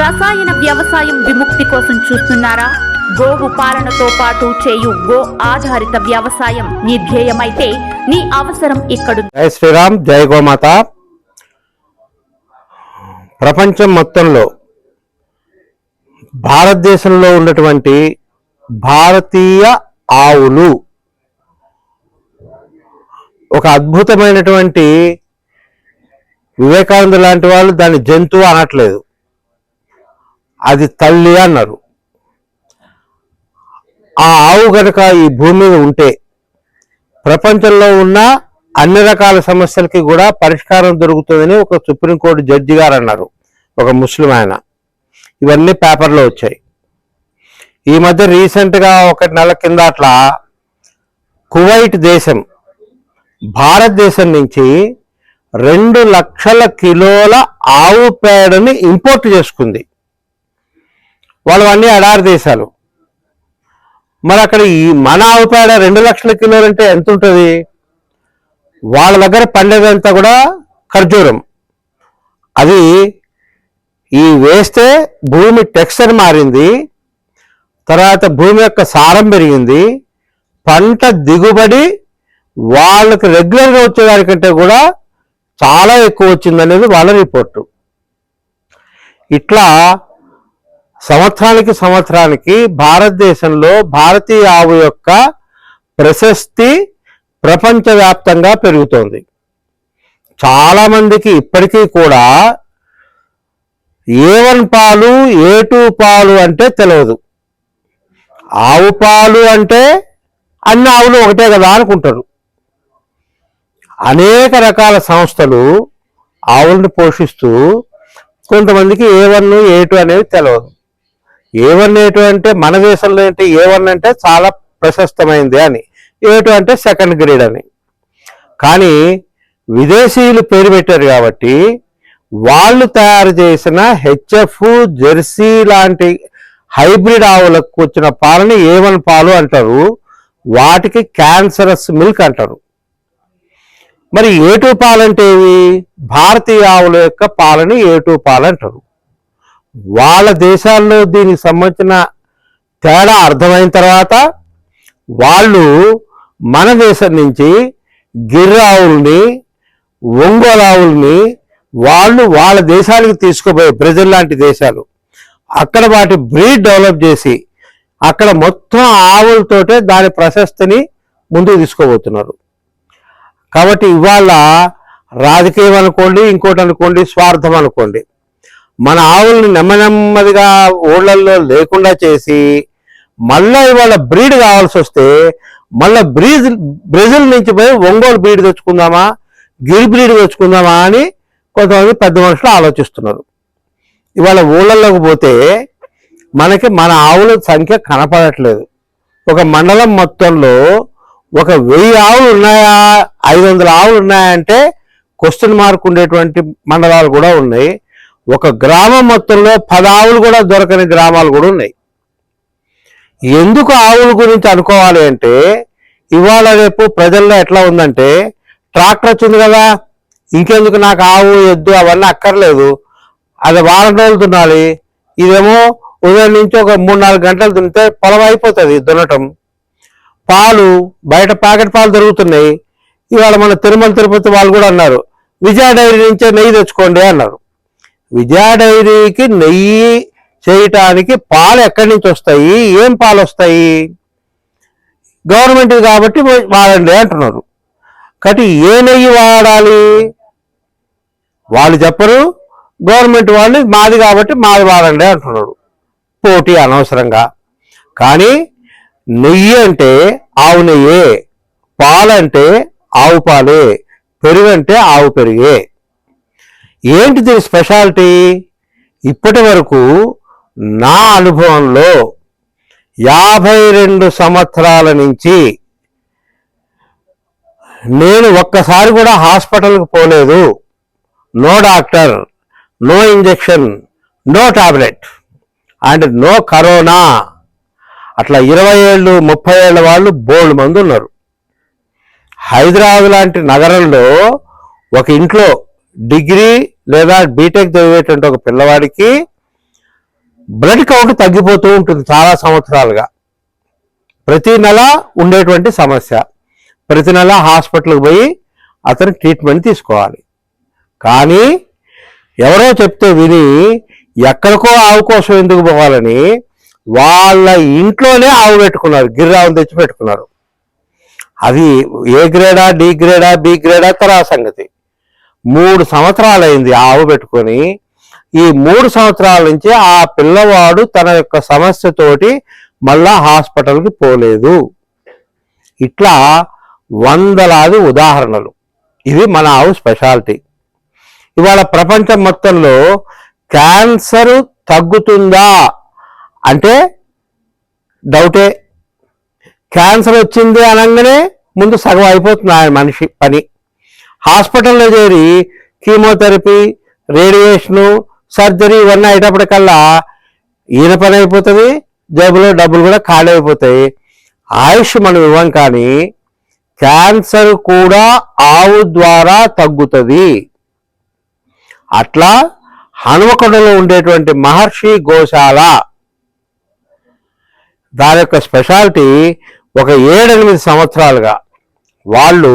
రసాయన వ్యవసాయం విముక్తి కోసం చూస్తున్నారా? గోవు పాలనతో పాటు చేయు గో ఆధారిత వ్యవసాయం నీ ధ్యేయమైతే నీ అవసరం ఇక్కడ జై శ్రీరామ్ జై గోమాత. ప్రపంచం మొత్తంలో భారతదేశంలో ఉన్నటువంటి భారతీయ ఆవులు ఒక అద్భుతమైనటువంటి వివేకానంద లాంటి వాళ్ళు దాన్ని జంతువు అనట్లేదు. అది తల్లి అన్నారు. ఆ ఆవు గనక ఈ భూమి మీద ఉంటే ప్రపంచంలో ఉన్న అన్ని రకాల సమస్యలకి కూడా పరిష్కారం దొరుకుతుందని ఒక సుప్రీంకోర్టు జడ్జి గారు అన్నారు. ఒక ముస్లిం ఆయన. ఇవన్నీ పేపర్లో వచ్చాయి. ఈ మధ్య రీసెంట్గా ఒక నెల కింద అట్లా కువైట్ దేశం భారతదేశం నుంచి రెండు లక్షల కిలోల ఆవు పేడని ఇంపోర్ట్ చేసుకుంది. వాళ్ళు అన్ని ఎడారి దేశాలు. మరి అక్కడ ఈ మన ఆవు పేడ రెండు లక్షల కిలోలు అంటే ఎంత ఉంటుంది? వాళ్ళ దగ్గర పండేదంతా కూడా ఖర్జూరం. అది ఈ వేస్తే భూమి టెక్స్చర్ మారింది తర్వాత భూమి యొక్క సారం పెరిగింది పంట దిగుబడి వాళ్ళకి రెగ్యులర్గా వచ్చేదానికంటే కూడా చాలా ఎక్కువ వచ్చిందనేది వాళ్ళ రిపోర్టు. ఇట్లా సంవత్సరానికి సంవత్సరానికి భారతదేశంలో భారతీయ ఆవు యొక్క ప్రశస్తి ప్రపంచవ్యాప్తంగా పెరుగుతోంది. చాలా మందికి ఇప్పటికీ కూడా ఏ వన్ పాలు ఏ టూ పాలు అంటే తెలియదు ఆవు పాలు అంటే అన్ని ఆవులు ఒకటే కదా అనుకుంటారు. అనేక రకాల సంస్థలు ఆవులను పోషిస్తూ కొంతమందికి ఏ వన్ ఏ టూ అనేది తెలియదు ఏ వన్ ఏటు అంటే మన దేశంలో ఏంటి? ఏ వన్ అంటే చాలా ప్రశస్తమైంది అని. ఏటు అంటే సెకండ్ గ్రేడ్ అని. కానీ విదేశీయులు పేరు పెట్టారు కాబట్టి వాళ్ళు తయారు చేసిన హెచ్ఎఫ్ జెర్సీ లాంటి హైబ్రిడ్ ఆవులకు వచ్చిన పాలని ఏ వన్ పాలు అంటారు. వాటికి క్యాన్సరస్ మిల్క్ అంటారు. మరి ఏటూ పాలంటే ఏవి భారతీయ ఆవుల యొక్క పాలని ఏటూ పాలు అంటారు. వాళ్ళ దేశాల్లో దీనికి సంబంధించిన తేడా అర్థమైన తర్వాత వాళ్ళు మన దేశం నుంచి గిర్రావుల్ని ఒంగోలావుల్ని ఒంగోలు ఆవుల్ని వాళ్ళు వాళ్ళ దేశాలకు తీసుకుపోయే బ్రెజిల్ లాంటి దేశాలు. అక్కడ వాటి బ్రీడ్ డెవలప్ చేసి అక్కడ మొత్తం ఆవులతోటే దాని ప్రశస్తిని ముందుకు తీసుకోబోతున్నారు కాబట్టి ఇవాళ రాజకీయం అనుకోండి ఇంకోటి అనుకోండి స్వార్థం అనుకోండి. మన ఆవుల్ని నెమ్మ నెమ్మదిగా ఊళ్ళల్లో లేకుండా చేసి మళ్ళీ ఇవాళ బ్రీడ్ కావాల్సి వస్తే మళ్ళీ బ్రీజ్ బ్రెజిల్ నుంచి పోయి ఒంగోలు బ్రీడ్ తెచ్చుకుందామా గిరి బ్రీడ్ తెచ్చుకుందామా అని కొంతమంది పెద్ద మనుషులు ఆలోచిస్తున్నారు. ఇవాళ ఊళ్ళల్లోకి పోతే మనకి మన ఆవుల సంఖ్య కనపడట్లేదు. ఒక మండలం మొత్తంలో ఒక వెయ్యి ఆవులు ఉన్నాయా ఐదు వందల ఆవులు ఉన్నాయంటే క్వశ్చన్ మార్క్ ఉండేటువంటి మండలాలు కూడా ఉన్నాయి. ఒక గ్రామం మొత్తంలో పది ఆవులు కూడా దొరకని గ్రామాలు కూడా ఉన్నాయి. ఎందుకు ఆవుల గురించి అనుకోవాలి అంటే ఇవాళ రేపు ప్రజల్లో ఎట్లా ఉందంటే ట్రాక్టర్ వచ్చింది కదా ఇంకెందుకు నాకు ఆవు ఎద్దు అవన్నీ అక్కర్లేదు. అది వారం రోజులు దున్నాలి. ఇదేమో ఉదయం నుంచి ఒక మూడు నాలుగు గంటలు దున్నితే పొలం అయిపోతుంది దున్నటం. పాలు బయట ప్యాకెట్ పాలు దొరుకుతున్నాయి. ఇవాళ మన తిరుమల తిరుపతి వాళ్ళు కూడా అన్నారు విజయ డైరీ నుంచే నెయ్యి తెచ్చుకోండి అన్నారు. విజయ డైరీకి నెయ్యి చేయటానికి పాలు ఎక్కడి నుంచి వస్తాయి? ఏం పాలు వస్తాయి? గవర్నమెంట్ కాబట్టి వాడండి అంటున్నారు. కాబట్టి ఏ నెయ్యి వాడాలి? వాళ్ళు చెప్పరు. గవర్నమెంట్ వాళ్ళు మాది కాబట్టి మాది వాడండి అంటున్నారు. పోటీ అనవసరంగా. కానీ నెయ్యి అంటే ఆవు నెయ్యే పాలంటే ఆవు పాలే పెరుగు అంటే ఆవు పెరిగే. ఏంటి దీని స్పెషాలిటీ? ఇప్పటి వరకు నా అనుభవంలో యాభై రెండు సంవత్సరాల నుంచి నేను ఒక్కసారి కూడా హాస్పిటల్కి పోలేదు. No doctor no injection no tablet and no corona. అట్లా ఇరవై ఏళ్ళు ముప్పై ఏళ్ళ వాళ్ళు బోల్డ్ మంది ఉన్నారు హైదరాబాద్ లాంటి నగరంలో ఒక ఇంట్లో డిగ్రీ లేదా బీటెక్ చదివేటువంటి ఒక పిల్లవాడికి బ్లడ్ కౌంట్ తగ్గిపోతూ ఉంటుంది చాలా సంవత్సరాలుగా. ప్రతి నెల ఉండేటువంటి సమస్య. ప్రతి నెల హాస్పిటల్కి పోయి అతను ట్రీట్మెంట్ తీసుకోవాలి. కానీ ఎవరో చెప్తే విని ఎక్కడికో ఆవు కోసం ఎందుకు పోవాలని వాళ్ళ ఇంట్లోనే ఆవు పెట్టుకున్నారు గిర్రావును తెచ్చి పెట్టుకున్నారు. అది ఏ గ్రేడా డి గ్రేడా బి గ్రేడా తర్వాత సంగతి. మూడు సంవత్సరాలైంది ఆ ఆవు పెట్టుకొని. ఈ మూడు సంవత్సరాల నుంచి ఆ పిల్లవాడు తన యొక్క సమస్యతోటి మళ్ళా హాస్పిటల్కి పోలేదు. ఇట్లా వందలాది ఉదాహరణలు. ఇది మన ఆవు స్పెషాలిటీ. ఇవాళ ప్రపంచం మొత్తంలో క్యాన్సర్ తగ్గుతుందా అంటే డౌటే. క్యాన్సర్ వచ్చింది అనగానే ముందు సగం అయిపోతుంది ఆయన మనిషి పని. హాస్పిటల్లో చేరి కీమోథెరపీ రేడియేషను సర్జరీ ఇవన్నీ అయ్యేటప్పటికల్లా ఈయన పని అయిపోతుంది జేబులో డబ్బులు కూడా ఖాళీ అయిపోతాయి. ఆయుష్ మనం ఇవ్వం కానీ క్యాన్సర్ కూడా ఆవు ద్వారా తగ్గుతుంది. అట్లా హనుమకొండలో ఉండేటువంటి మహర్షి గోశాల దాని యొక్క స్పెషాలిటీ ఒక ఏడెనిమిది సంవత్సరాలుగా వాళ్ళు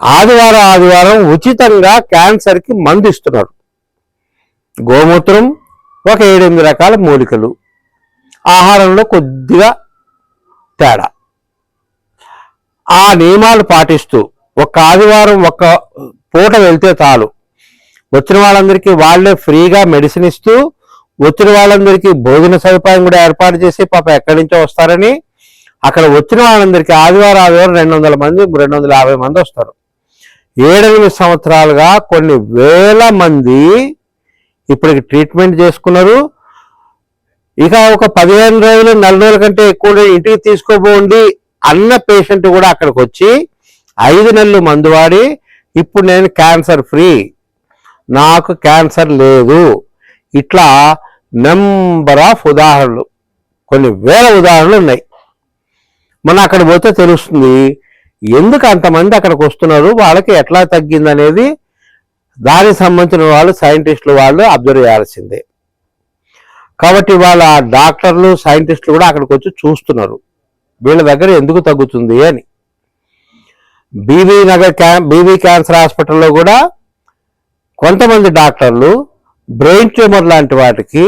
ఆదివారం ఆదివారం ఉచితంగా క్యాన్సర్కి మందు ఇస్తున్నారు గోమూత్రం ఒక ఏడెనిమిది రకాల మూలికలు. ఆహారంలో కొద్దిగా తేడా. ఆ నియమాలు పాటిస్తూ ఒక ఆదివారం ఒక పూట వెళ్తే చాలు. వచ్చిన వాళ్ళందరికీ వాళ్ళే ఫ్రీగా మెడిసిన్ ఇస్తూ వచ్చిన వాళ్ళందరికీ భోజన సదుపాయం కూడా ఏర్పాటు చేసి పాప ఎక్కడి నుంచో వస్తారని అక్కడ వచ్చిన వాళ్ళందరికీ ఆదివారం ఆదివారం రెండు వందల మంది రెండు వందల యాభై మంది వస్తారు. ఏడెనిమిది సంవత్సరాలుగా కొన్ని వేల మంది ఇప్పటికి ట్రీట్మెంట్ చేసుకున్నారు. ఇక ఒక పదిహేను రోజులు నెల రోజుల కంటే ఎక్కువ ఇంటికి తీసుకోబోండి అన్న పేషెంట్ కూడా అక్కడికి వచ్చి ఐదు నెలలు మందు వాడి ఇప్పుడు నేను క్యాన్సర్ ఫ్రీ. నాకు క్యాన్సర్ లేదు. ఇట్లా నెంబర్ ఆఫ్ ఉదాహరణలు కొన్ని వేల ఉదాహరణలు ఉన్నాయి. మనం అక్కడ పోతే తెలుస్తుంది ఎందుకు అంతమంది అక్కడికి వస్తున్నారు? వాళ్ళకి ఎట్లా తగ్గింది అనేది దానికి సంబంధించిన వాళ్ళు సైంటిస్టులు వాళ్ళు అబ్జర్వ్ చేయాల్సిందే. కాబట్టి వాళ్ళ డాక్టర్లు సైంటిస్టులు కూడా అక్కడికి వచ్చి చూస్తున్నారు. వీళ్ళ దగ్గర ఎందుకు తగ్గుతుంది అని. బీబీ నగర్ క్యా బీబీ క్యాన్సర్ హాస్పిటల్లో కూడా కొంతమంది డాక్టర్లు బ్రెయిన్ ట్యూమర్ లాంటి వాటికి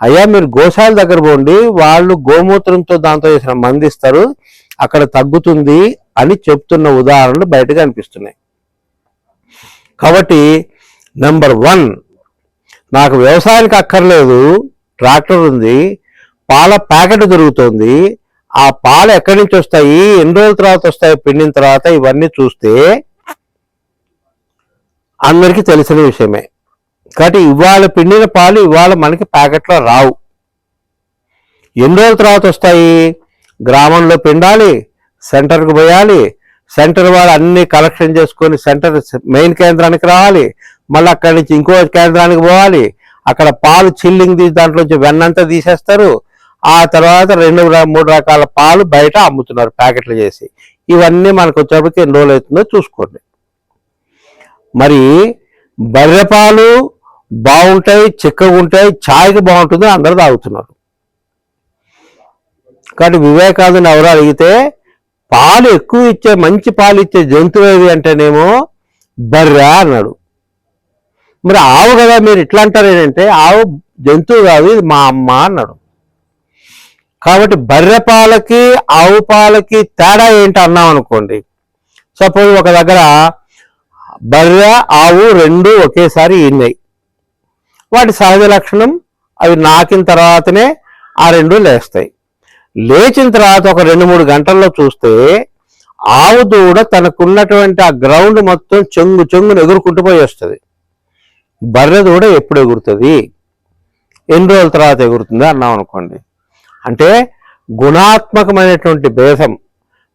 అయ్యా మీరు గోశాల దగ్గర పోండి వాళ్ళు గోమూత్రంతో దాంతో చేసిన మంది ఇస్తారు అక్కడ తగ్గుతుంది అని చెప్తున్న ఉదాహరణలు బయటకు అనిపిస్తున్నాయి. కాబట్టి నెంబర్ వన్ నాకు వ్యవసాయానికి అక్కర్లేదు ట్రాక్టర్ ఉంది పాల ప్యాకెట్ దొరుకుతుంది ఆ పాలు ఎక్కడి నుంచి వస్తాయి ఎన్ని రోజుల తర్వాత వస్తాయి పిండిన తర్వాత ఇవన్నీ చూస్తే అందరికీ తెలిసిన విషయమే. కాబట్టి ఇవాళ పిండిన పాలు ఇవాళ మనకి ప్యాకెట్లో రావు. ఎన్ని రోజుల తర్వాత వస్తాయి? గ్రామంలో పిండాలి సెంటర్కి పోయాలి. సెంటర్ వాళ్ళు అన్ని కలెక్షన్ చేసుకొని సెంటర్ మెయిన్ కేంద్రానికి రావాలి. మళ్ళీ అక్కడి నుంచి ఇంకో కేంద్రానికి పోవాలి. అక్కడ పాలు చిల్లింగ్ తీసి దాంట్లోంచి వెన్నంతా తీసేస్తారు. ఆ తర్వాత రెండు మూడు రకాల పాలు బయట అమ్ముతున్నారు ప్యాకెట్లు చేసి. ఇవన్నీ మనకు వచ్చేప్పటికి ఎన్ని రోజులు అవుతుందో చూసుకోండి. మరి బర్రె పాలు బాగుంటాయి చిక్కగా ఉంటాయి ఛాయ్కి బాగుంటుంది అందరూ తాగుతున్నారు. కాబట్టి వివేకానందని ఎవరు అడిగితే పాలు ఎక్కువ ఇచ్చే మంచి పాలు ఇచ్చే జంతువు ఏది అంటేనేమో బర్రె అన్నాడు. మరి ఆవు కదా మీరు ఇట్లా అంటారు ఏంటంటే ఆవు జంతువు కాదు ఇది మా అమ్మ అన్నాడు. కాబట్టి బర్రె పాలకి ఆవు పాలకి తేడా ఏంటి అన్నాం అనుకోండి. సపోజ్ ఒక దగ్గర బర్రె ఆవు రెండు ఒకేసారి ఈనాయి వాటి సహజ లక్షణం అవి నాకిన తర్వాతనే ఆ రెండు లేస్తాయి. లేచిన తర్వాత ఒక రెండు మూడు గంటల్లో చూస్తే ఆవు దూడ తనకున్నటువంటి ఆ గ్రౌండ్ మొత్తం చెంగు చెంగును ఎగురుకుంటూ పోయి వస్తుంది. బర్రె దూడ ఎప్పుడు ఎగురుతుంది? ఎన్ని రోజుల తర్వాత ఎగురుతుంది అన్నాం అనుకోండి. అంటే గుణాత్మకమైనటువంటి భేదం.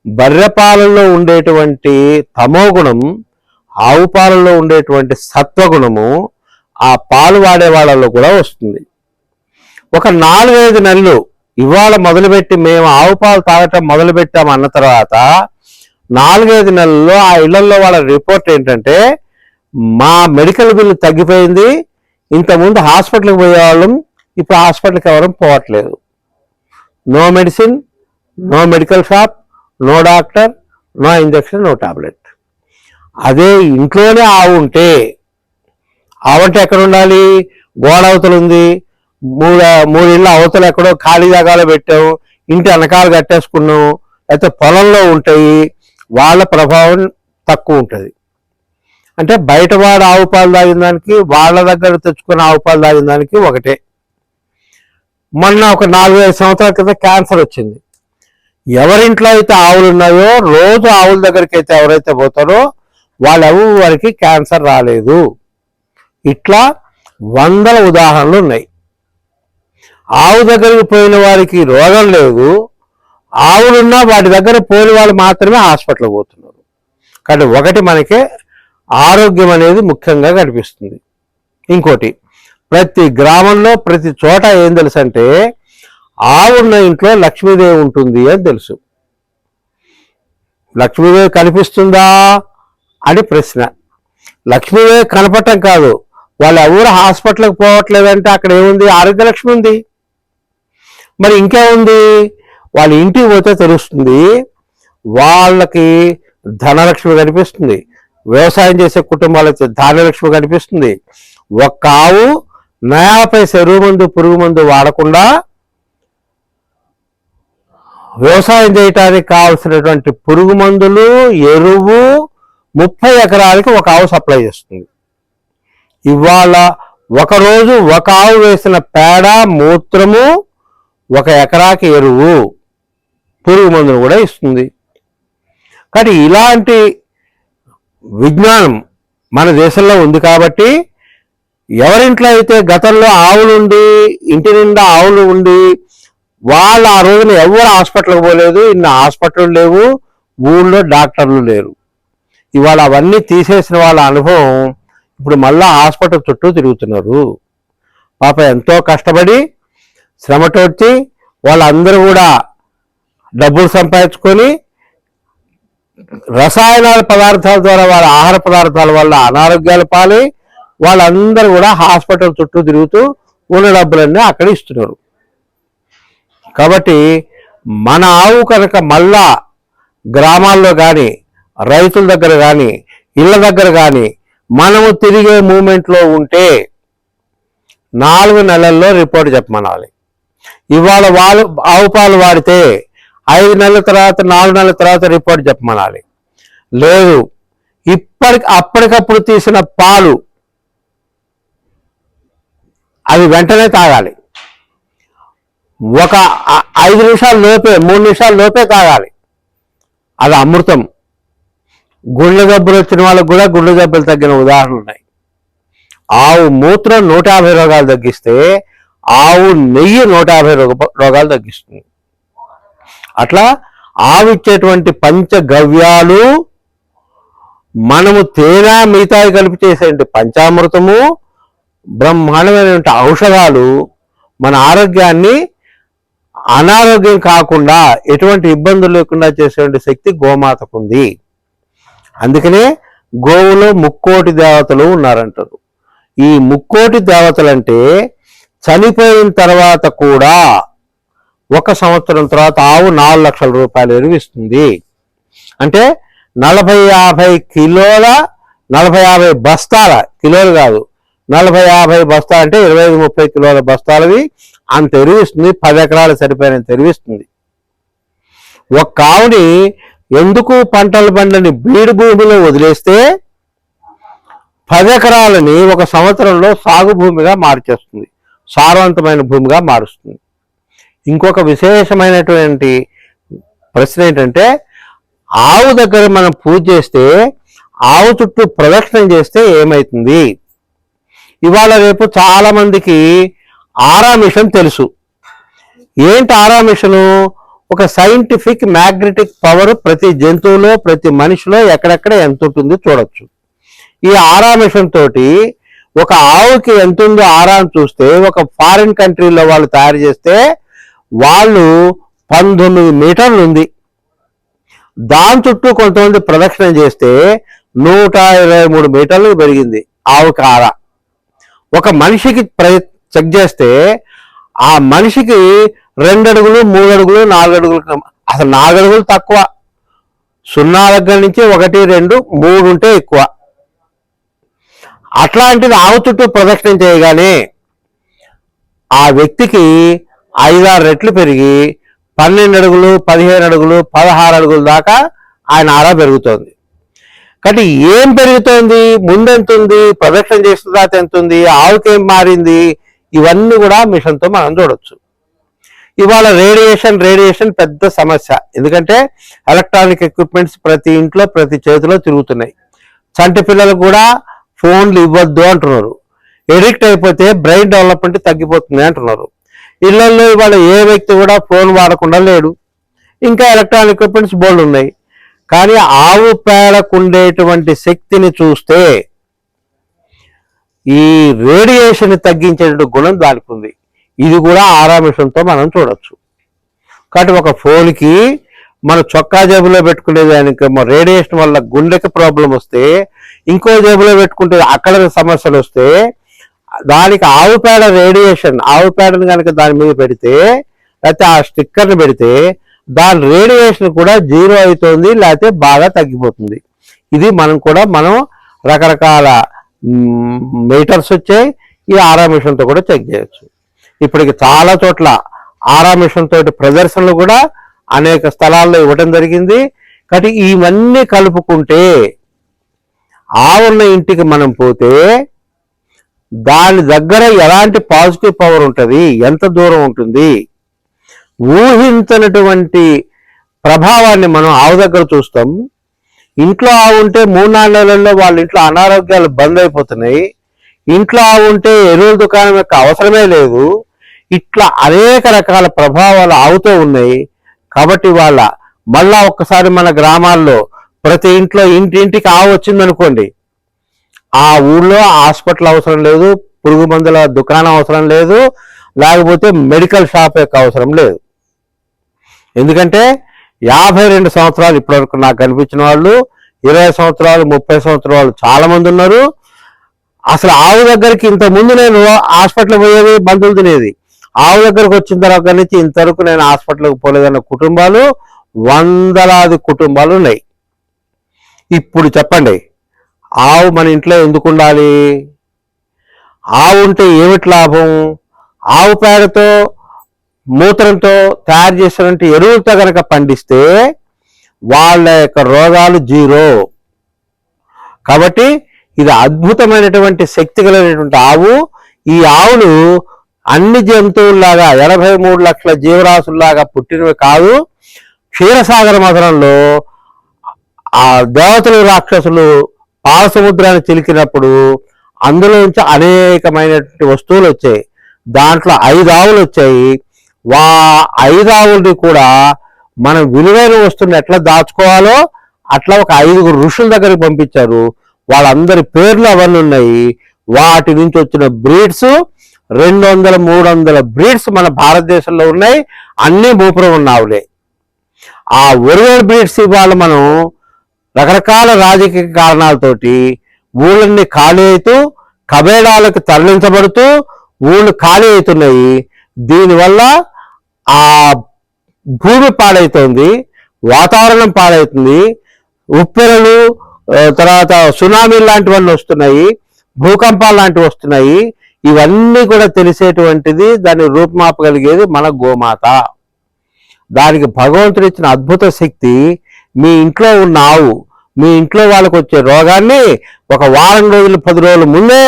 బర్రె పాలల్లో ఉండేటువంటి తమో గుణం ఆవు పాలల్లో ఉండేటువంటి సత్వగుణము ఆ పాలు వాడే వాళ్ళలో కూడా వస్తుంది. ఒక నాలుగైదు నెలలు ఇవాళ మొదలుపెట్టి మేము ఆవు పాలు తాగటం మొదలుపెట్టాం అన్న తర్వాత నాలుగైదు నెలల్లో ఆ ఇళ్ళలో వాళ్ళ రిపోర్ట్ ఏంటంటే మా మెడికల్ బిల్లు తగ్గిపోయింది. ఇంతకుముందు హాస్పిటల్కి పోయేవాళ్ళం ఇప్పుడు హాస్పిటల్కి ఎవరం పోవట్లేదు. No medicine no medical shop no doctor no injection no tablet. అదే ఇంట్లోనే ఆవు ఉంటే ఆవంటే ఎక్కడ ఉండాలి? గోడ ఉంది మూడు మూడు ఇళ్ళ అవతల ఎక్కడో ఖాళీ జాగాలో పెట్టాము ఇంటి వెనకాల కట్టేసుకున్నాం లేకపోతే పొలంలో ఉంటాయి వాళ్ళ ప్రభావం తక్కువ ఉంటుంది. అంటే బయటవాడు ఆవు పాలు తాగిన దానికి వాళ్ళ దగ్గర తెచ్చుకున్న ఆవు పాలు తాగిన దానికి ఒకటే. మొన్న ఒక నాలుగైదు సంవత్సరాల క్రితం క్యాన్సర్ వచ్చింది. ఎవరింట్లో అయితే ఆవులు ఉన్నాయో రోజు ఆవుల దగ్గరికి అయితే ఎవరైతే పోతారో వాళ్ళెవరికి క్యాన్సర్ రాలేదు. ఇట్లా వందల ఉదాహరణలు ఉన్నాయి. ఆవు దగ్గరికి పోయిన వారికి రోగం లేదు. ఆవులున్నా వాటి దగ్గర పోయిన వాళ్ళు మాత్రమే హాస్పిటల్కి పోతున్నారు. కానీ ఒకటి మనకి ఆరోగ్యం అనేది ముఖ్యంగా కనిపిస్తుంది. ఇంకోటి ప్రతి గ్రామంలో ప్రతి చోట ఏం తెలుసు అంటే ఆవున్న ఇంట్లో లక్ష్మీదేవి ఉంటుంది అని తెలుసు. లక్ష్మీదేవి కనిపిస్తుందా అని ప్రశ్న. లక్ష్మీదేవి కనపడటం కాదు. వాళ్ళు ఎవరు హాస్పిటల్కి పోవట్లేదంటే అక్కడ ఏముంది? ఆరోగ్యలక్ష్మి ఉంది. మరి ఇంకేముంది? వాళ్ళ ఇంటికి పోతే తెలుస్తుంది వాళ్ళకి ధనలక్ష్మి కనిపిస్తుంది. వ్యవసాయం చేసే కుటుంబాలకి ధాన్యలక్ష్మి కనిపిస్తుంది. ఒక్క ఆవు నేలపై చెరువు మందు పురుగు మందు వాడకుండా వ్యవసాయం చేయటానికి కావలసినటువంటి పురుగు మందులు ఎరువు ముప్పై ఎకరాలకి ఒక ఆవు సప్లై చేస్తుంది. ఇవాళ ఒక రోజు ఒక ఆవు వేసిన పేడ మూత్రము ఒక ఎకరాకి ఎరువు పురుగు మందులు కూడా ఇస్తుంది. కానీ ఇలాంటి విజ్ఞానం మన దేశంలో ఉంది కాబట్టి ఎవరింట్లో అయితే గతంలో ఆవులు ఉండి ఇంటి నిండా ఆవులు ఉండి వాళ్ళు ఆ రోజున ఎవరు హాస్పిటల్కి పోలేదు ఇన్ని హాస్పిటల్ లేవు ఊళ్ళో డాక్టర్లు లేరు. ఇవాళ అవన్నీ తీసేసిన వాళ్ళ అనుభవం ఇప్పుడు మళ్ళా హాస్పిటల్ చుట్టూ తిరుగుతున్నారు. పాప ఎంతో కష్టపడి శ్రమటోడ్చి వాళ్ళందరూ కూడా డబ్బులు సంపాదించుకొని రసాయనాల పదార్థాల ద్వారా వాళ్ళ ఆహార పదార్థాల వల్ల అనారోగ్యాలు పాలి వాళ్ళందరూ కూడా హాస్పిటల్ చుట్టూ తిరుగుతూ ఉన్న డబ్బులన్నీ అక్కడ ఇస్తున్నారు. కాబట్టి మన ఆవు కనుక మళ్ళా గ్రామాల్లో కానీ రైతుల దగ్గర కానీ ఇళ్ళ దగ్గర కానీ మనము తిరిగే మూమెంట్లో ఉంటే నాలుగు నెలల్లో రిపోర్ట్ చెప్పమనాలి. ఇవాళ వాళ్ళు ఆవు పాలు వాడితే ఐదు నెలల తర్వాత నాలుగు నెలల తర్వాత రిపోర్ట్ చెప్పమనాలి. లేదు ఇప్పటికి అప్పటికప్పుడు తీసిన పాలు అవి వెంటనే తాగాలి. ఒక ఐదు నిమిషాల లోపే మూడు నిమిషాల లోపే తాగాలి. అది అమృతం. గుండె జబ్బులు వచ్చిన వాళ్ళకు కూడా గుండె జబ్బులు తగ్గిన ఉదాహరణలు ఉన్నాయి. ఆవు మూత్రం నూట యాభై రోగాలు తగ్గిస్తే ఆవు నెయ్యి నూట యాభై రోగాలు తగ్గిస్తుంది. అట్లా ఆవిచ్చేటువంటి పంచగవ్యాలు మనము తేనా మిగతాయి కలిపి చేసేటువంటి పంచామృతము బ్రహ్మాండమైనటువంటి ఔషధాలు మన ఆరోగ్యాన్ని అనారోగ్యం కాకుండా ఎటువంటి ఇబ్బందులు లేకుండా చేసేటువంటి శక్తి గోమాతకు ఉంది అందుకనే గోవులో ముక్కోటి దేవతలు ఉన్నారంటారు. ఈ ముక్కోటి దేవతలంటే చనిపోయిన తర్వాత కూడా ఒక సంవత్సరం తర్వాత ఆవు నాలుగు లక్షల రూపాయలు ఎరువిస్తుంది. అంటే నలభై యాభై కిలోల నలభై యాభై బస్తాల కిలోలు కాదు నలభై యాభై బస్తాలు అంటే ఇరవై ఐదు ముప్పై కిలోల బస్తాలవి అంత ఎరువిస్తుంది పది ఎకరాలు సరిపోయినంత ఎరువిస్తుంది. ఒక ఆవుని ఎందుకు పంటల బండ్లని బీడు భూమిలో వదిలేస్తే పది ఎకరాలని ఒక సంవత్సరంలో సాగు భూమిగా మార్చేస్తుంది. సారవంతమైన భూమిగా మారుస్తుంది. ఇంకొక విశేషమైనటువంటి ప్రశ్న ఏంటంటే ఆవు దగ్గర మనం పూజ చేస్తే ఆవు చుట్టూ ప్రదక్షిణం చేస్తే ఏమవుతుంది ఇవాళ రేపు చాలామందికి ఆరా మిషన్ తెలుసు. ఏంటి ఆరా మిషను? ఒక సైంటిఫిక్ మ్యాగ్నెటిక్ పవర్ ప్రతి జంతువులో ప్రతి మనిషిలో ఎక్కడెక్కడ ఎంత ఉంటుంది చూడొచ్చు. ఈ ఆరా మిషన్ తోటి ఒక ఆవుకి ఎంత ఉందో ఆరా అని చూస్తే ఒక ఫారిన్ కంట్రీలో వాళ్ళు తయారు చేస్తే వాళ్ళు పంతొమ్మిది మీటర్లు ఉంది. దాని చుట్టూ కొంతమంది ప్రదక్షిణ చేస్తే నూట ఇరవై మూడు మీటర్లు పెరిగింది ఆవుకి ఆర. ఒక మనిషికి చెక్ చేస్తే ఆ మనిషికి రెండు అడుగులు మూడు అడుగులు నాలుగు అడుగులు అసలు నాలుగు అడుగులు తక్కువ. సున్నా దగ్గర నుంచి ఒకటి రెండు మూడు ఉంటే ఎక్కువ. అట్లాంటిది ఆవు చుట్టూ ప్రదక్షిణం చేయగానే ఆ వ్యక్తికి ఐదారు రెట్లు పెరిగి పన్నెండు అడుగులు పదిహేను అడుగులు పదహారు అడుగుల దాకా ఆయన ఆరా పెరుగుతోంది. కాబట్టి ఏం పెరుగుతోంది? ముందెంత ఉంది ప్రదక్షిణ చేసిన తర్వాత ఎంత ఉంది ఆవుకి ఏం మారింది? ఇవన్నీ కూడా మిషన్తో మనం చూడొచ్చు. ఇవాళ రేడియేషన్ రేడియేషన్ పెద్ద సమస్య. ఎందుకంటే ఎలక్ట్రానిక్ ఎక్విప్మెంట్స్ ప్రతి ఇంట్లో ప్రతి చేతిలో తిరుగుతున్నాయి. చంటి పిల్లలకు కూడా ఫోన్లు ఇవ్వద్దు అంటున్నారు. ఎడిక్ట్ అయిపోతే బ్రెయిన్ డెవలప్మెంట్ తగ్గిపోతుంది అంటున్నారు. ఇళ్ళలో ఇవాళ ఏ వ్యక్తి కూడా ఫోన్ వాడకుండా లేడు. ఇంకా ఎలక్ట్రానిక్ ఎక్విప్మెంట్స్ బోల్డ్ ఉన్నాయి. కానీ ఆవు పేడకు ఉండేటువంటి శక్తిని చూస్తే ఈ రేడియేషన్ తగ్గించేటువంటి గుణం దానికి ఉంది. ఇది కూడా ఆరామిషంతో మనం చూడొచ్చు. కాబట్టి ఒక ఫోన్కి మన చొక్కా జేబులో పెట్టుకునే దానికి రేడియేషన్ వల్ల గుండెకి ప్రాబ్లం వస్తే ఇంకో జేబులో పెట్టుకుంటే అక్కడ సమస్యలు వస్తే దానికి ఆవు పేడ రేడియేషన్ ఆవు పేడను కనుక దాని మీద పెడితే లేకపోతే ఆ స్టిక్కర్ని పెడితే దాని రేడియేషన్ కూడా జీరో అవుతుంది లేకపోతే బాగా తగ్గిపోతుంది. ఇది మనం కూడా మనం రకరకాల మీటర్స్ వచ్చాయి ఈ ఆరా మిషన్తో కూడా చెక్ చేయొచ్చు. ఇప్పటికి చాలా చోట్ల ఆరా మిషన్ తోటి ప్రదర్శనలు కూడా అనేక స్థలాల్లో ఇవ్వడం జరిగింది. కాబట్టి ఇవన్నీ కలుపుకుంటే ఆవున్న ఇంటికి మనం పోతే దాని దగ్గర ఎలాంటి పాజిటివ్ పవర్ ఉంటుంది? ఎంత దూరం ఉంటుంది? ఊహించనటువంటి ప్రభావాన్ని మనం ఆవు దగ్గర చూస్తాం. ఇంట్లో ఆవు ఉంటే మూడు నాలుగు నెలల్లో వాళ్ళ ఇంట్లో అనారోగ్యాలు బంద్ అయిపోతున్నాయి. ఇంట్లో ఆవు ఉంటే ఎరువుల దుకాణం యొక్క అవసరమే లేదు. ఇట్లా అనేక రకాల ప్రభావాలు ఆవుతో ఉన్నాయి. కాబట్టి వాళ్ళ మళ్ళా ఒక్కసారి మన గ్రామాల్లో ప్రతి ఇంట్లో ఇంటింటికి ఆవు వచ్చింది అనుకోండి ఆ ఊళ్ళో హాస్పిటల్ అవసరం లేదు పురుగు మందుల దుకాణం అవసరం లేదు లేకపోతే మెడికల్ షాప్ యొక్క అవసరం లేదు. ఎందుకంటే యాభై రెండు సంవత్సరాలు ఇప్పటివరకు నాకు కనిపించిన వాళ్ళు ఇరవై సంవత్సరాలు ముప్పై సంవత్సరాల వాళ్ళు చాలా మంది ఉన్నారు. అసలు ఆవు దగ్గరికి ఇంత ముందు నేను హాస్పిటల్ పోయేది మందులు తినేది. ఆవు దగ్గరకు వచ్చిన తర్వాత నుంచి ఇంతవరకు నేను హాస్పిటల్కి పోలేదన్న కుటుంబాలు వందలాది కుటుంబాలు ఉన్నాయి. ఇప్పుడు చెప్పండి ఆవు మన ఇంట్లో ఎందుకు ఉండాలి? ఆవు ఉంటే ఏమిటి లాభం? ఆవు పేడతో మూత్రంతో తయారు చేసినటువంటి ఎరువులతో కనుక పండిస్తే వాళ్ళ యొక్క రోగాలు జీరో. కాబట్టి ఇది అద్భుతమైనటువంటి శక్తి కలిగినటువంటి ఆవు. ఈ ఆవులు అన్ని జంతువుల్లాగా ఎనభై మూడు లక్షల జీవరాశుల్లాగా పుట్టినవి కాదు. క్షీరసాగర మధురంలో ఆ దేవతలు రాక్షసులు పాల సముద్రాన్ని చిలికినప్పుడు అందులో నుంచి అనేకమైనటువంటి వస్తువులు వచ్చాయి. దాంట్లో ఐదు ఆవులు వచ్చాయి. వా ఐదు ఆవుల్ని కూడా మనం విలువైన వస్తువుని ఎట్లా దాచుకోవాలో అట్లా ఒక ఐదుగురు ఋషుల దగ్గరికి పంపించారు. వాళ్ళందరి పేర్లు అవన్నీ ఉన్నాయి. వాటి నుంచి వచ్చిన బ్రీడ్స్ రెండు వందల మూడు వందల బ్రీడ్స్ మన భారతదేశంలో ఉన్నాయి. అన్ని భూపురం ఉన్న ఆవులే. ఆ ఒరిజినల్ బ్రీడ్స్ ఇవాళ మనం రకరకాల రాజకీయ కారణాలతోటి ఊళ్ళన్ని ఖాళీ అవుతూ కబేడాలకు తరలించబడుతూ ఊళ్ళు ఖాళీ అవుతున్నాయి. దీనివల్ల ఆ భూమి పాడైతుంది వాతావరణం పాడవుతుంది ఉప్పెరలు తర్వాత సునామీ లాంటివన్నీ వస్తున్నాయి భూకంపాలు లాంటివి వస్తున్నాయి. ఇవన్నీ కూడా తెలిసేటువంటిది దాన్ని రూపుమాపగలిగేది మన గోమాత. దానికి భగవంతుడు ఇచ్చిన అద్భుత శక్తి మీ ఇంట్లో ఉన్న ఆవు మీ ఇంట్లో వాళ్ళకు వచ్చే రోగాన్ని ఒక వారం రోజులు పది రోజుల ముందే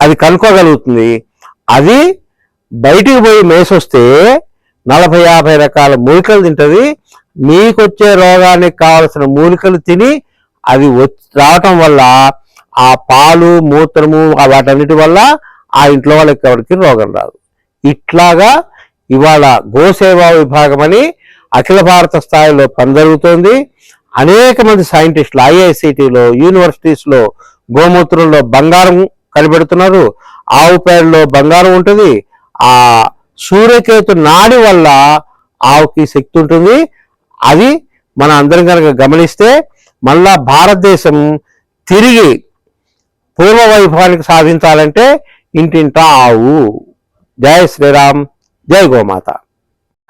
అది కనుక్కోగలుగుతుంది. అది బయటికి పోయి మేసొస్తే నలభై యాభై రకాల మూలికలు తింటది. మీకొచ్చే రోగానికి కావలసిన మూలికలు తిని అది రావటం వల్ల ఆ పాలు మూత్రము వాటన్నిటి వల్ల ఆ ఇంట్లో వాళ్ళకి ఎవరికి రోగం రాదు. ఇట్లాగా ఇవాళ గోసేవా విభాగం అని అఖిల భారత స్థాయిలో పని జరుగుతోంది అనేక మంది సైంటిస్టులు ఐఐసిటీలో యూనివర్సిటీస్లో గోమూత్రంలో బంగారం కనిపెడుతున్నారు. ఆవు పేడలో బంగారం ఉంటుంది. ఆ సూర్యకేతు నాడి వల్ల ఆవుకి శక్తి ఉంటుంది. అది మన అందరం కనుక గమనిస్తే మళ్ళా భారతదేశం తిరిగి పూర్వ వైభవానికి సాధించాలంటే ఇంటింటా ఆవు. జై శ్రీరామ్ జై గోమాత.